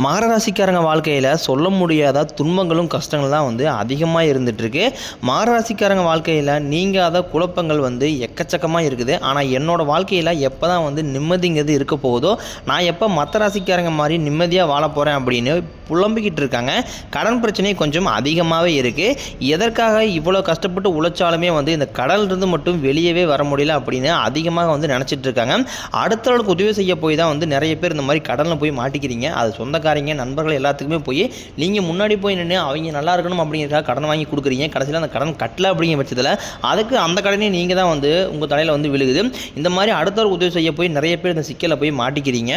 மகர ராசிக்காரங்க வாழ்க்கையில் சொல்ல முடியாத துன்பங்களும் கஷ்டங்கள் தான் வந்து அதிகமாக இருந்துகிட்ருக்கு மகர ராசிக்காரங்க வாழ்க்கையில் நீங்காத குழப்பங்கள் வந்து எக்கச்சக்கமாக இருக்குது. ஆனால் என்னோடய வாழ்க்கையில் எப்போ தான் வந்து நிம்மதிங்கிறது இருக்க போகுதோ நான் எப்போ மற்ற ராசிக்காரங்க மாதிரி நிம்மதியாக வாழ போகிறேன் அப்படின்னு புலம்பிக்கிட்டு இருக்காங்க. கடன் பிரச்சனை கொஞ்சம் அதிகமாகவே இருக்குது எதற்காக இவ்வளோ கஷ்டப்பட்டு உழைச்சாலுமே வந்து இந்த கடலிருந்து மட்டும் வெளியவே வர முடியல அப்படின்னு அதிகமாக வந்து நினச்சிட்டு இருக்காங்க. அடுத்தவர்களுக்கு உதவி செய்ய போய் தான் வந்து நிறைய பேர் இந்த மாதிரி கடலில் போய் மாட்டிக்கிறீங்க. அது சொந்த சொந்தக்காரங்க நண்பர்கள் எல்லாத்துக்குமே போய் நீங்கள் முன்னாடி போய் நின்று அவங்க நல்லா இருக்கணும் அப்படிங்கிறதுக்காக கடன் வாங்கி கொடுக்குறீங்க. கடைசியில் அந்த கடன் கட்டல அப்படிங்கிற பட்சத்தில் அதுக்கு அந்த கடனே நீங்கள் தான் வந்து உங்கள் தலையில் வந்து விழுகுது. இந்த மாதிரி அடுத்தவர் உதவி செய்ய போய் நிறைய பேர் இந்த சிக்கலை போய் மாட்டிக்கிறீங்க.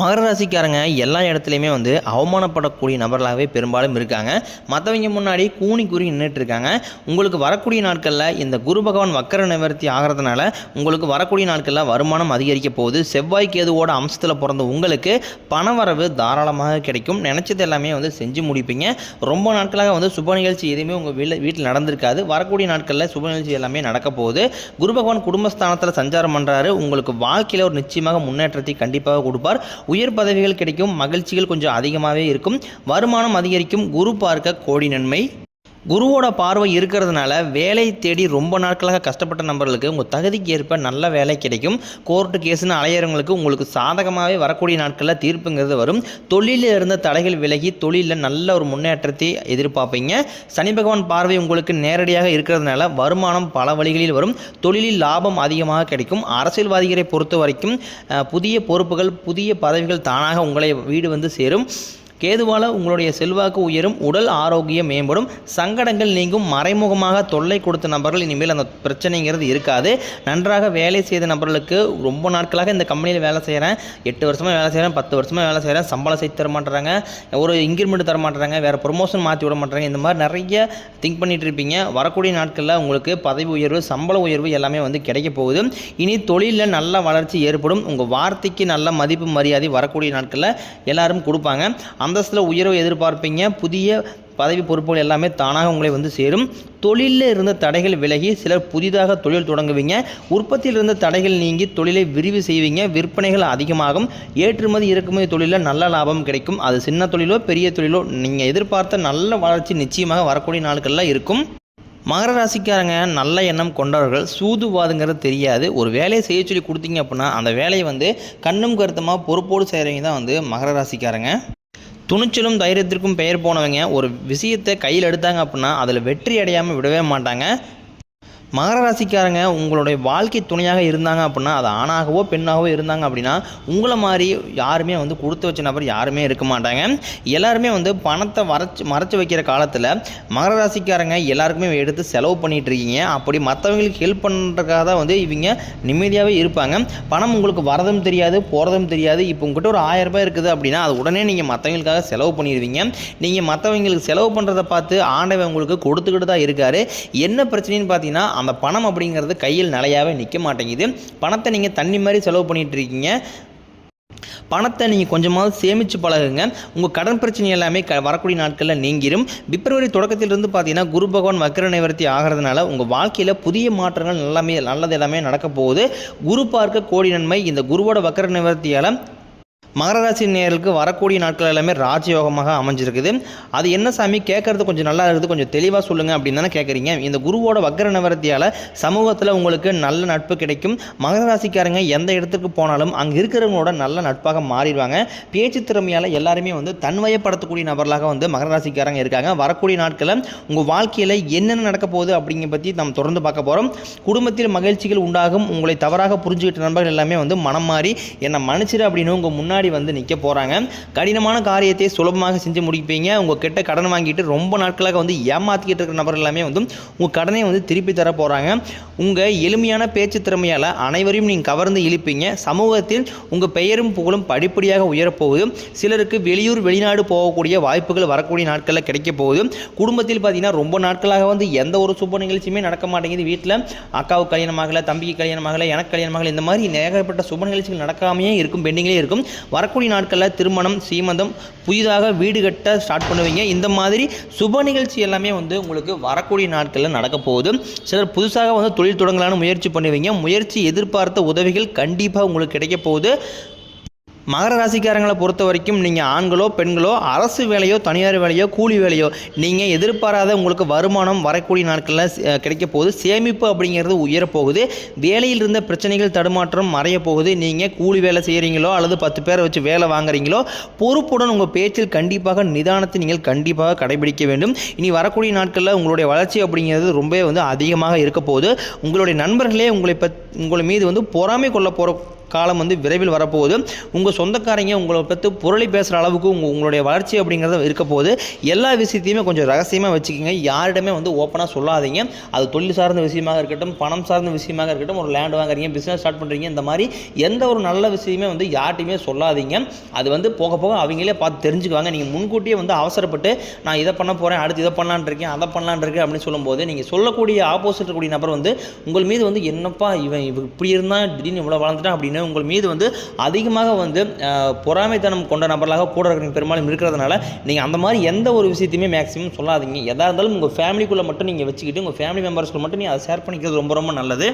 மகர ராசிக்காரங்க எல்லா இடத்துலையுமே வந்து அவமானப்படக்கூடிய நபர்களாகவே பெரும்பாலும் இருக்காங்க. மற்றவங்க முன்னாடி கூணி கூறி நின்றுட்டு இருக்காங்க. உங்களுக்கு வரக்கூடிய நாட்களில் இந்த குரு பகவான் வக்கர நிவர்த்தி ஆகிறதுனால உங்களுக்கு வரக்கூடிய நாட்களில் வருமானம் அதிகரிக்க போகுது. செவ்வாய் கேதுவோட அம்சத்தில் பிறந்த உங்களுக்கு பணவரவு தாராளமாக கிடைக்கும். நினச்சது எல்லாமே வந்து செஞ்சு முடிப்பீங்க. ரொம்ப நாட்களாக வந்து சுப நிகழ்ச்சி எதுவுமே உங்கள் வீட்டில் வீட்டில் நடந்திருக்காது. வரக்கூடிய நாட்களில் சுப நிகழ்ச்சி எல்லாமே நடக்க போகுது. குரு பகவான் குடும்பஸ்தானத்தில் சஞ்சாரம் பண்ணுறாரு உங்களுக்கு வாழ்க்கையில் ஒரு நிச்சயமாக முன்னேற்றத்தை கண்டிப்பாக கொடுப்பார் உயர் பதவிகள் கிடைக்கும் மகிழ்ச்சிகள் கொஞ்சம் அதிகமாகவே இருக்கும். வருமானம் அதிகரிக்கும் குரு பார்க்க கோடி நன்மை. குருவோட பார்வை இருக்கிறதுனால வேலை தேடி ரொம்ப நாட்களாக கஷ்டப்பட்ட நபர்களுக்கு உங்கள் தகுதிக்கு ஏற்ப நல்ல வேலை கிடைக்கும். கோர்ட்டு கேஸ்னு அலையிறவங்களுக்கு உங்களுக்கு சாதகமாகவே வரக்கூடிய நாட்களில் தீர்ப்புங்கிறது வரும். தொழிலில் இருந்த தடைகள் விலகி தொழிலில் நல்ல ஒரு முன்னேற்றத்தை எதிர்பார்ப்பீங்க. சனி பகவான் பார்வை உங்களுக்கு நேரடியாக இருக்கிறதுனால வருமானம் பல வழிகளில் வரும். தொழிலில் லாபம் அதிகமாக கிடைக்கும். அரசியல்வாதிகளை பொறுத்த வரைக்கும் புதிய பொறுப்புகள் புதிய பதவிகள் தானாக உங்களை வீடு வந்து சேரும். கேதுவால உங்களுடைய செல்வாக்கு உயரும் உடல் ஆரோக்கியம் மேம்படும் சங்கடங்கள் நீங்கும் மறைமுகமாக தொல்லை கொடுத்த நபர்கள் இனிமேல் அந்த பிரச்சனைங்கிறது இருக்காது. நன்றாக வேலை செய்த நபர்களுக்கு ரொம்ப நாட்களாக இந்த கம்பெனியில் வேலை செய்கிறேன் எட்டு வருஷமாக வேலை செய்கிறேன் பத்து வருஷமாக வேலை செய்கிறேன் சம்பளம் செய்து தர மாட்டுறாங்க. ஒரு இன்க்ரிமெண்ட் தர மாட்டுறாங்க வேறு ப்ரொமோஷன் மாற்றி விட மாட்டுறாங்க. இந்த மாதிரி நிறைய திங்க் பண்ணிட்டு இருப்பீங்க. வரக்கூடிய நாட்களில் உங்களுக்கு பதவி உயர்வு சம்பள உயர்வு எல்லாமே வந்து கிடைக்க போகுது. இனி தொழிலில் நல்ல வளர்ச்சி ஏற்படும். உங்கள் வார்த்தைக்கு நல்ல மதிப்பு மரியாதை வரக்கூடிய நாட்களில் எல்லாரும் கொடுப்பாங்க. அந்தஸ்தில் உயர்வு எதிர்பார்ப்பீங்க. புதிய பதவி பொறுப்புகள் எல்லாமே தானாக உங்களை வந்து சேரும். தொழிலில் இருந்த தடைகள் விலகி சிலர் புதிதாக தொழில் தொடங்குவீங்க. உற்பத்தியில் இருந்த தடைகள் நீங்கி தொழிலை விரிவு செய்வீங்க. விற்பனைகள் அதிகமாகும். ஏற்றுமதி இறக்குமதி தொழிலில் நல்ல லாபம் கிடைக்கும். அது சின்ன தொழிலோ பெரிய தொழிலோ நீங்கள் எதிர்பார்த்த நல்ல வளர்ச்சி நிச்சயமாக வரக்கூடிய நாட்களில் இருக்கும். மகர ராசிக்காரங்க நல்ல எண்ணம் கொண்டவர்கள். சூதுவாதுங்கிறது தெரியாது. ஒரு வேலையை செய்ய சொல்லி கொடுத்தீங்க அப்படின்னா அந்த வேலையை வந்து கண்ணும் கருத்துமாக பொறுப்போடு செய்கிறவங்க தான் வந்து மகர ராசிக்காரங்க. துணிச்சலும் தைரியத்திற்கும் பெயர் போனவங்க ஒரு விஷயத்தை கையில் எடுத்தாங்க அப்படின்னா அதில் வெற்றி அடையாமல் விடவே மாட்டாங்க. மகர ராசிக்காரங்க உங்களுடைய வாழ்க்கை துணையாக இருந்தாங்க அப்படின்னா அது ஆணாகவோ பெண்ணாகவோ இருந்தாங்க அப்படின்னா உங்களை மாதிரி யாருமே வந்து கொடுத்து வச்ச நபர் யாருமே இருக்க மாட்டாங்க. எல்லாருமே வந்து பணத்தை மறைச்சு மறைச்சு வைக்கிற காலத்தில் மகர ராசிக்காரங்க எல்லாருக்குமே எடுத்து செலவு பண்ணிகிட்டு இருக்கீங்க. அப்படி மற்றவங்களுக்கு ஹெல்ப் பண்ணுறதுக்காக தான் வந்து இவங்க நிம்மதியாகவே இருப்பாங்க. பணம் உங்களுக்கு வரதும் தெரியாது போகிறதும் தெரியாது. இப்போ உங்ககிட்ட ஒரு ஆயிரம் ரூபாய் இருக்குது அப்படின்னா அது உடனே நீங்கள் மற்றவங்களுக்காக செலவு பண்ணிடுவீங்க. நீங்கள் மற்றவங்களுக்கு செலவு பண்ணுறதை பார்த்து ஆண்டவன் உங்களுக்கு கொடுத்துக்கிட்டு தான் இருக்காரு. என்ன பிரச்சனைன்னு பார்த்தீங்கன்னா அந்த பணம் அப்படிங்கிறது கையில் நிலையாவே நிற்க மாட்டேங்குது. பணத்தை நீங்கள் தண்ணி மாதிரி செலவு பண்ணிகிட்டு இருக்கீங்க. பணத்தை நீங்கள் கொஞ்சமாவது சேமித்து பழகுங்க. உங்கள் கடன் பிரச்சனை எல்லாமே க வரக்கூடிய நாட்களில் நீங்கிரும். பிப்ரவரி தொடக்கத்திலிருந்து பார்த்தீங்கன்னா குரு பகவான் வக்கர நிவர்த்தி ஆகிறதுனால உங்கள் வாழ்க்கையில் புதிய மாற்றங்கள் எல்லாமே நல்லது எல்லாமே நடக்க போகுது. குரு பார்க்க கோடி நன்மை. இந்த குருவோட வக்கர நிவர்த்தியால் மகர ராசி வரக்கூடிய நாட்கள் எல்லாமே ராஜயோகமாக அமைஞ்சிருக்குது. அது என்ன சாமி? கேட்கறது கொஞ்சம் நல்லா இருக்குது. கொஞ்சம் தெளிவாக சொல்லுங்கள் அப்படின்னு தானே கேட்குறீங்க. இந்த குருவோட வக்கர நிவர்த்தியால் சமூகத்தில் உங்களுக்கு நல்ல நட்பு கிடைக்கும். மகர ராசிக்காரங்க எந்த இடத்துக்கு போனாலும் அங்கே இருக்கிறவங்களோட நல்ல நட்பாக மாறிடுவாங்க. பேச்சு திறமையால் எல்லாருமே வந்து தன்வயப்படுத்தக்கூடிய நபர்களாக வந்து மகர ராசிக்காரங்க இருக்காங்க. வரக்கூடிய நாட்களில் உங்கள் வாழ்க்கையில் என்னென்ன நடக்க போகுது அப்படிங்கிற பற்றி நம்ம தொடர்ந்து பார்க்க போகிறோம் குடும்பத்தில் மகிழ்ச்சிகள் உண்டாகும். உங்களை தவறாக புரிஞ்சுக்கிட்ட நண்பர்கள் எல்லாமே வந்து மனம் மாறி என்னை மன்னிச்சிரு அப்படின்னு உங்கள் முன்னாடி வந்து நிற்க போகிறாங்க கடினமான காரியத்தை சுலபமாக செஞ்சு முடிப்பீங்க. உங்கள் கிட்ட கடன் வாங்கிட்டு ரொம்ப நாட்களாக வந்து ஏமாற்றிக்கிட்டு இருக்கிற நபர்கள் எல்லாமே வந்து உங்கள் கடனை வந்து திருப்பி தர போகிறாங்க உங்கள் எளிமையான பேச்சு திறமையால் அனைவரையும் நீங்கள் கவர்ந்து இழுப்பீங்க. சமூகத்தில் உங்கள் பெயரும் புகழும் படிப்படியாக உயரப்போகுது சிலருக்கு வெளியூர் வெளிநாடு போகக்கூடிய வாய்ப்புகள் வரக்கூடிய நாட்களில் கிடைக்க போகுது. குடும்பத்தில் பார்த்தீங்கன்னா ரொம்ப நாட்களாக வந்து எந்த ஒரு சுப நிகழ்ச்சியுமே நடக்க மாட்டேங்குது வீட்டில் அக்காவுக்கு கல்யாணமாகல தம்பிக்கு கல்யாணமாகல எனக்கு கல்யாணமாகல இந்த மாதிரி ஏகப்பட்ட சுப நிகழ்ச்சிகள் நடக்காமையே இருக்கும் பெண்டிங்லேயே இருக்கும். வரக்கூடிய நாட்களில் திருமணம் சீமந்தம் புதிதாக வீடு கட்ட ஸ்டார்ட் பண்ணுவீங்க. இந்த மாதிரி சுப நிகழ்ச்சி எல்லாமே வந்து உங்களுக்கு வரக்கூடிய நாட்களில் நடக்க போகுது. சிலர் புதுசாக வந்து தொழில் தொடங்கலான முயற்சி பண்ணுவீங்க. முயற்சி எதிர்பார்த்த உதவிகள் கண்டிப்பாக உங்களுக்கு கிடைக்க போகுது. மகர ராசிக்காரங்களை பொறுத்த வரைக்கும் நீங்கள் ஆண்களோ பெண்களோ அரசு வேலையோ தனியார் வேலையோ கூலி வேலையோ நீங்கள் எதிர்பாராத உங்களுக்கு வருமானம் வரக்கூடிய நாட்களில் கிடைக்க போகுது. சேமிப்பு அப்படிங்கிறது உயரப்போகுது. வேலையில் இருந்த பிரச்சனைகள் தடுமாற்றம் மறைய போகுது. நீங்கள் கூலி வேலை செய்கிறீங்களோ அல்லது பத்து பேரை வச்சு வேலை வாங்குறீங்களோ பொறுப்புடன் உங்கள் பேச்சில் கண்டிப்பாக நிதானத்தை நீங்கள் கண்டிப்பாக கடைபிடிக்க வேண்டும். இனி வரக்கூடிய நாட்களில் உங்களுடைய வளர்ச்சி அப்படிங்கிறது ரொம்பவே வந்து அதிகமாக இருக்க போகுது. உங்களுடைய நண்பர்களே உங்களை பத் உங்களை மீது வந்து பொறாமை கொள்ள போகிற காலம் வந்து விரைவில் வரப்போகுது. உங்கள் சொந்தக்காரங்க உங்களை பற்றி புரளி பேசுகிற அளவுக்கு உங்கள் உங்களுடைய வளர்ச்சி அப்படிங்கிறது இருக்க போது எல்லா விஷயத்தையுமே கொஞ்சம் ரகசியமாக வச்சுக்கோங்க. யாரிடமே வந்து ஓப்பனாக சொல்லாதீங்க. அது தொழில் சார்ந்த விஷயமாக இருக்கட்டும் பணம் சார்ந்த விஷயமாக இருக்கட்டும் ஒரு லேண்ட் வாங்குறீங்க பிஸ்னஸ் ஸ்டார்ட் பண்ணுறீங்க இந்த மாதிரி எந்த ஒரு நல்ல விஷயமே வந்து யார்ட்டையுமே சொல்லாதீங்க. அது வந்து போக போக அவங்களே பார்த்து தெரிஞ்சுக்குவாங்க. நீங்கள் முன்கூட்டியே வந்து அவசரப்பட்டு நான் இதை பண்ண போகிறேன் அடுத்து இதை பண்ணலான் இருக்கேன் அதை பண்ணலான்ருக்கேன் அப்படின்னு சொல்லும்போது நீங்கள் சொல்லக்கூடிய ஆப்போசிட் இருக்கக்கூடிய நபர் வந்து உங்கள் மீது வந்து என்னப்பா இவன் இவன் இப்படி இருந்தால் திடீர்னு இவ்வளோ வளர்ந்துட்டான் அப்படின்னு உங்கள் மீது வந்து அதிகமாக வந்து பொறாமைத்தனம் கொண்ட நபர்களாக கூட இருக்கிறவங்க பெரும்பாலும் இருக்கிறதுனால நீங்கள் அந்த மாதிரி எந்த ஒரு விஷயத்தையுமே மேக்ஸிமம் சொல்லாதீங்க. எதாக இருந்தாலும் உங்கள் ஃபேமிலிக்குள்ளே மட்டும் நீங்கள் வச்சுக்கிட்டு உங்கள் ஃபேமிலி மெம்பர்ஸ்க்குள்ள மட்டும் நீங்கள் அதை ஷேர் பண்ணிக்கிறது ரொம்ப ரொம்ப நல்லது.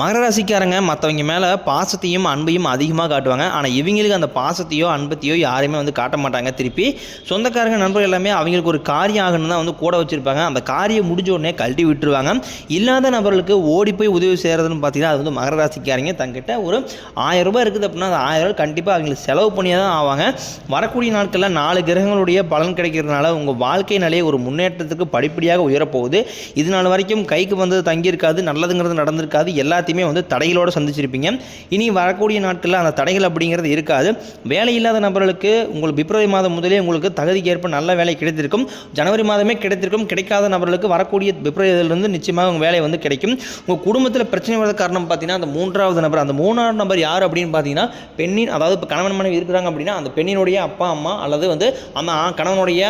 மகர ராசிக்காரங்க மற்றவங்க மேலே பாசத்தையும் அன்பையும் அதிகமாக காட்டுவாங்க. ஆனால் இவங்களுக்கு அந்த பாசத்தையோ அன்பத்தையோ யாருமே வந்து காட்ட மாட்டாங்க. திருப்பி சொந்தக்காரங்க நண்பர்கள் எல்லாமே அவங்களுக்கு ஒரு காரியம் ஆகணும் தான் வந்து கூட வச்சுருப்பாங்க. அந்த காரியம் முடிஞ்ச உடனே கழட்டி விட்டுருவாங்க. இல்லாத நபர்களுக்கு ஓடி போய் உதவி செய்கிறதுன்னு பார்த்தீங்கன்னா அது வந்து மகர ராசிக்காரங்க தங்கிட்ட ஒரு ஆயிரம் ரூபாய் இருக்குது அப்படின்னா அந்த ஆயிரம் ரூபாய் கண்டிப்பாக அவங்களுக்கு செலவு பண்ணியே தான் ஆவாங்க. வரக்கூடிய நாட்களில் நாலு கிரகங்களுடைய பலன் கிடைக்கிறதுனால உங்கள் வாழ்க்கை நிலையை ஒரு முன்னேற்றத்துக்கு படிப்படியாக உயரப்போகுது. இது நாள் வரைக்கும் கைக்கு வந்தது தங்கியிருக்காது நல்லதுங்கிறது நடந்திருக்காது. எல்லா எல்லாத்தையுமே வந்து தடைகளோடு சந்திச்சிருப்பீங்க. இனி வரக்கூடிய நாட்களில் அந்த தடைகள் அப்படிங்கிறது இருக்காது. வேலை இல்லாத நபர்களுக்கு உங்களுக்கு பிப்ரவரி மாதம் முதலே உங்களுக்கு தகுதிக்கேற்ப நல்ல வேலை கிடைத்திருக்கும். ஜனவரி மாதமே கிடைத்திருக்கும். கிடைக்காத நபர்களுக்கு வரக்கூடிய பிப்ரவரியிலிருந்து நிச்சயமாக உங்கள் வேலை வந்து கிடைக்கும். உங்கள் குடும்பத்தில் பிரச்சனை வர காரணம் பார்த்தீங்கன்னா அந்த மூன்றாவது நபர் அந்த மூணாவது நபர் யார் அப்படின்னு பார்த்தீங்கன்னா பெண்ணின் அதாவது இப்போ கணவன் மனைவி இருக்கிறாங்க அப்படின்னா அந்த பெண்ணினுடைய அப்பா அம்மா அல்லது வந்து அந்த கணவனுடைய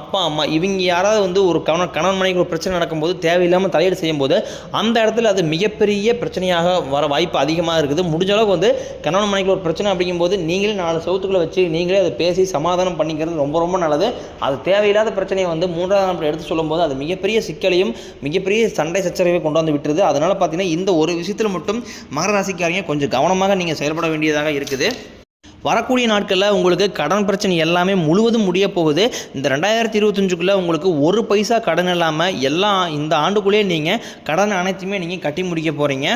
அப்பா அம்மா இவங்க யாராவது வந்து ஒரு கணவன் கணவன் மனைவி ஒரு பிரச்சனை நடக்கும்போது தேவையில்லாமல் தலையீடு செய்யும்போது அந்த இடத்துல அது மிகப்பெரிய பிரச்சனையாக வர வாய்ப்பு அதிகமாக இருக்குது. முடிஞ்ச அளவுக்கு வந்து கணவன் மனைக்கு ஒரு பிரச்சனை அப்படிங்கும்போது நீங்களே நாலு சவுத்துக்குள்ளே வச்சு நீங்களே அதை பேசி சமாதானம் பண்ணிக்கிறது ரொம்ப ரொம்ப நல்லது. அது தேவையில்லாத பிரச்சனையை வந்து மூன்றாவது நபர் எடுத்து சொல்லும்போது அது மிகப்பெரிய சிக்கலையும் மிகப்பெரிய சண்டை சச்சரவை கொண்டு வந்து விட்டுருது. அதனால் பார்த்தீங்கன்னா இந்த ஒரு விஷயத்தில் மட்டும் மகர ராசிக்காரங்க கொஞ்சம் கவனமாக நீங்கள் செயல்பட வேண்டியதாக இருக்குது. வரக்கூடிய நாட்களில் உங்களுக்கு கடன் பிரச்சனை எல்லாமே முழுவதும் முடிய போகுது. இந்த ரெண்டாயிரத்தி இருபத்தஞ்சுக்குள்ளே உங்களுக்கு ஒரு பைசா கடன் இல்லாமல் எல்லா இந்த ஆண்டுக்குள்ளேயே நீங்கள் கடன் அனைத்துமே நீங்கள் கட்டி முடிக்க போகிறீங்க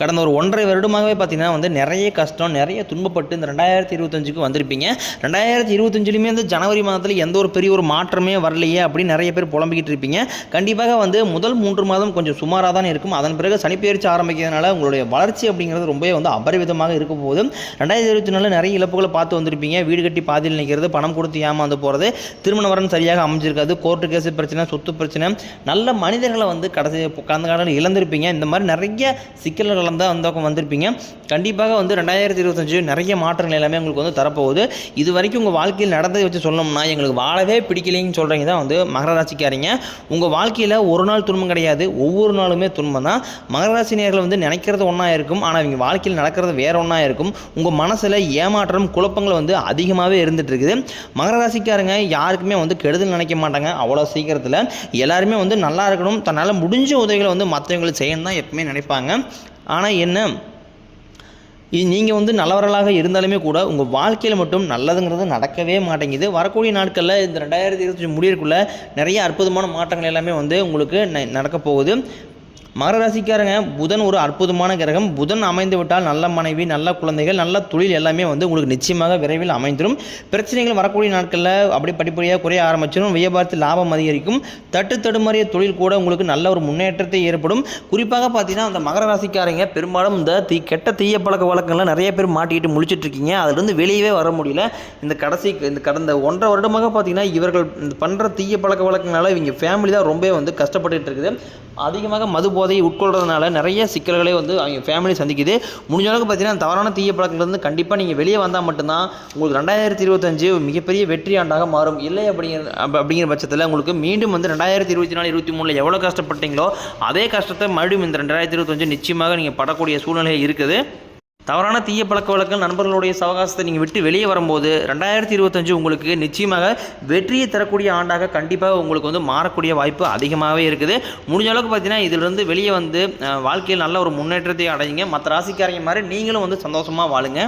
கடந்த ஒரு ஒன்றரை வருடமாகவே பார்த்தீங்கன்னா வந்து நிறைய கஷ்டம் நிறைய துன்பப்பட்டு இந்த ரெண்டாயிரத்தி இருபத்தஞ்சுக்கு வந்திருப்பீங்க. ரெண்டாயிரத்தி இருபத்தஞ்சிலுமே வந்து ஜனவரி மாதத்தில் எந்த ஒரு பெரிய ஒரு மாற்றமே வரலையே அப்படின்னு நிறைய பேர் புலம்பிக்கிட்டு இருப்பீங்க. கண்டிப்பாக வந்து முதல் மூன்று மாதம் கொஞ்சம் சுமாராக தான் இருக்கும். அதன் பிறகு சனிப்பெயர்ச்சி ஆரம்பிக்கிறதுனால உங்களுடைய வளர்ச்சி அப்படிங்கிறது ரொம்பவே வந்து அபரிவிதமாக இருக்க போகுது. ரெண்டாயிரத்தி இருபத்தி நாலில் நிறைய இழப்புகளை பார்த்து வந்திருப்பீங்க. வீடு கட்டி பாதியில் நிற்கிறது பணம் கொடுத்து ஏமாந்து போகிறது திருமண வரன் சரியாக அமைஞ்சிருக்காது கோர்ட்டு கேஸ் பிரச்சனை சொத்து பிரச்சனை. நல்ல மனிதர்களை வந்து கடைசி கடந்த காலத்தில் இழந்திருப்பீங்க. இந்த மாதிரி நிறைய சிக்கல்கள் தான் வந்து வந்திருப்பீங்க. கண்டிப்பாக வந்து ரெண்டாயிரத்தி இருபத்தஞ்சு நிறைய மாற்றங்கள் எல்லாமே உங்களுக்கு வந்து தரப்போகுது. இது வரைக்கும் உங்கள் வாழ்க்கையில் நடந்ததை வச்சு சொல்லணும்னா எங்களுக்கு வாழவே பிடிக்கலைன்னு சொல்கிறீங்க தான் வந்து மகரராசிக்காரங்க உங்கள் வாழ்க்கையில் ஒரு நாள் துன்பம் கிடையாது. ஒவ்வொரு நாளுமே துன்பம் தான். மகராசி வந்து நினைக்கிறது ஒன்றா இருக்கும். ஆனால் இவங்க வாழ்க்கையில் நடக்கிறது வேற ஒன்றா இருக்கும். உங்கள் மனசில் ஏமாற்றம் குழப்பங்கள் வந்து அதிகமாகவே இருந்துட்டு இருக்குது. மகராசிக்காரங்க யாருக்குமே வந்து கெடுதல் நினைக்க மாட்டாங்க. அவ்வளோ சீக்கிரத்தில் எல்லாருமே வந்து நல்லா இருக்கணும். தன்னால் முடிஞ்ச உதவிகளை வந்து மற்றவங்களுக்கு செய்யணும் தான் எப்பவுமே நினைப்பாங்க. ஆனால் என்ன? நீங்கள் வந்து நல்லவர்களாக இருந்தாலுமே கூட உங்கள் வாழ்க்கையில் மட்டும் நல்லதுங்கிறது நடக்கவே மாட்டேங்குது. வரக்கூடிய நாட்களில் இந்த ரெண்டாயிரத்தி இருபத்தஞ்சி முடியறக்குள்ளே நிறைய அற்புதமான மாற்றங்கள் எல்லாமே வந்து உங்களுக்கு ந- நடக்க போகுது. மகர ராசிக்காரங்க புதன் ஒரு அற்புதமான கிரகம். புதன் அமைந்து விட்டால் நல்ல மனைவி நல்ல குழந்தைகள் நல்ல தொழில் எல்லாமே வந்து உங்களுக்கு நிச்சயமாக விரைவில் அமைந்துடும் பிரச்சனைகள் வரக்கூடிய நாட்களில் அப்படி படிப்படியாக குறைய ஆரம்பிச்சிடும் வியாபாரத்தில் லாபம் அதிகரிக்கும். தட்டு தடுமாறிய தொழில் கூட உங்களுக்கு நல்ல ஒரு முன்னேற்றத்தை ஏற்படும். குறிப்பாக பார்த்தீங்கன்னா அந்த மகர ராசிக்காரங்க பெரும்பாலும் இந்த தீ கெட்ட தீய பழக்க வழக்கங்கள்லாம் நிறைய பேர் மாட்டிக்கிட்டு முழிச்சிட்டு இருக்கீங்க அதுலேருந்து வெளியவே வர முடியல. இந்த கடைசி இந்த கடந்த ஒன்றரை வருடமாக பார்த்தீங்கன்னா இவர்கள் பண்ணுற தீய பழக்க வழக்கங்களால் இவங்க ஃபேமிலி தான் ரொம்ப வந்து கஷ்டப்பட்டுட்டு இருக்குது. அதிகமாக மது போதையை உட்கொள்றதுனால நிறைய சிக்கல்களை வந்து அவங்க ஃபேமிலி சந்திக்குது. முடிஞ்ச அளவுக்கு பார்த்தீங்கன்னா தவறான தீய பழக்கங்கள்லேருந்து கண்டிப்பாக நீங்கள் வெளியே வந்தால் மட்டும்தான் உங்களுக்கு ரெண்டாயிரத்தி இருபத்தஞ்சு மிகப்பெரிய வெற்றி ஆண்டாக மாறும். இல்லை அப்படிங்கிற அப்படிங்கிற பட்சத்தில் உங்களுக்கு மீண்டும் வந்து ரெண்டாயிரத்தி இருபத்தி நாலு இருபத்தி மூணில் எவ்வளோ கஷ்டப்பட்டீங்களோ அதே கஷ்டத்தை மறுபடியும் இந்த ரெண்டாயிரத்தி இருபத்தஞ்சு நிச்சயமாக நீங்கள் படக்கூடிய சூழ்நிலை இருக்குது. தவறான தீய பழக்க வழக்கம் நண்பர்களுடைய சவகாசத்தை நீங்கள் விட்டு வெளியே வரும்போது ரெண்டாயிரத்தி இருபத்தஞ்சு உங்களுக்கு நிச்சயமாக வெற்றியை தரக்கூடிய ஆண்டாக கண்டிப்பாக உங்களுக்கு வந்து மாறக்கூடிய வாய்ப்பு அதிகமாகவே இருக்குது. முடிஞ்ச அளவுக்கு பார்த்தீங்கன்னா இதிலிருந்து வெளியே வந்து வாழ்க்கையில் நல்ல ஒரு முன்னேற்றத்தை அடையுங்க. மற்ற ராசிக்காரங்க மாதிரி நீங்களும் வந்து சந்தோஷமாக வாழுங்க.